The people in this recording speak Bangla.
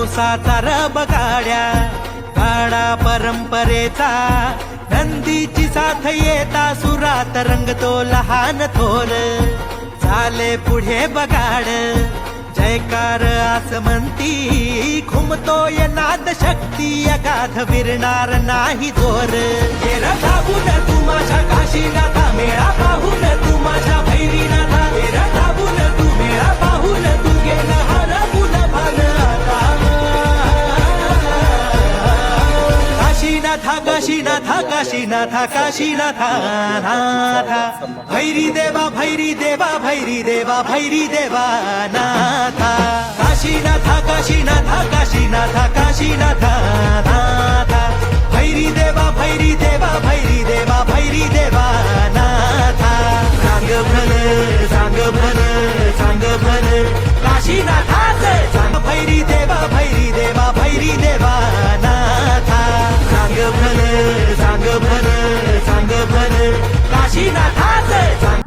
नवसाचा बगाड्या काडा परंपरेचा नंदीची साथ येता सुरात रंगतो लहान थोर. झाले पुढे बगाड जयकार आस म्हणती घुमतोय नाद शक्ती अगाध विरणार नाही जोर. না থাকা সিনা থাকা সিনা থাকা সিনা থা ভৈরি দেবা ভৈরি দেবা ভৈরি দেবা ভৈরি দেবা না থা কাশিনা থাকা সিনা থাকা সিনা থাকা সিনা থা ভৈরি দেবা ভৈরি দেবা ভৈরি দেবা ভৈরি দেবা না থা সাঙ্গ ভন সাঙ্গ ভন সাঙ্গ ভন কাশিনা থাকা China.